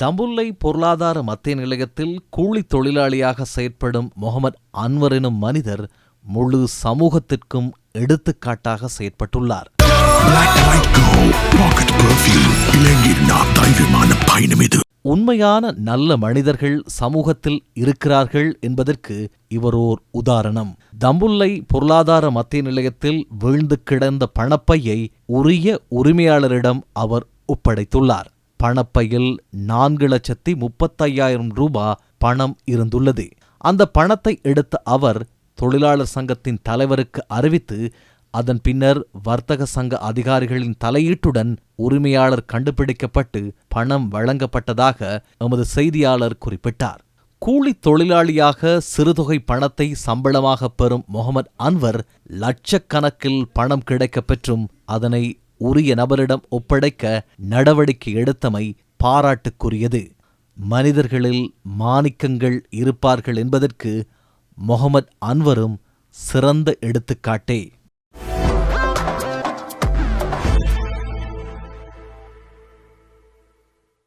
தம்புல்லை பொருளாதார மத்திய நிலையத்தில் கூலி தொழிலாளியாக செயற்படும் முகமது அன்வர் எனும் மனிதர் முழு சமூகத்திற்கும் எடுத்துக்காட்டாக செயற்பட்டுள்ளார். உண்மையான நல்ல மனிதர்கள் சமூகத்தில் இருக்கிறார்கள் என்பதற்கு இவர் ஓர் உதாரணம். தம்புல்லை பொருளாதார மத்திய நிலையத்தில் வீழ்ந்து கிடந்த பணப்பையை உரிய உரிமையாளரிடம் அவர் ஒப்படைத்துள்ளார். பணப்பையில் நான்கு லட்சத்தி முப்பத்தையாயிரம் ரூபாய் பணம் இருந்துள்ளது. அந்த பணத்தை எடுத்த அவர் தொழிலாளர் சங்கத்தின் தலைவருக்கு அறிவித்து அதன் பின்னர் வர்த்தக சங்க அதிகாரிகளின் தலையீட்டுடன் உரிமையாளர் கண்டுபிடிக்கப்பட்டு பணம் வழங்கப்பட்டதாக எமது செய்தியாளர் குறிப்பிட்டார். கூலி தொழிலாளியாக சிறுதொகை பணத்தை சம்பளமாக பெறும் முகமது அன்வர் லட்சக்கணக்கில் பணம் கிடைக்கப் பெற்றும் அதனை உரிய நபரிடம் ஒப்படைக்க நடவடிக்கை எடுத்தமை பாராட்டுக்குரியது. மனிதர்களில் மாணிக்கங்கள் இருப்பார்கள் என்பதற்கு முகமது அன்வரும் சிறந்த எடுத்துக்காட்டே.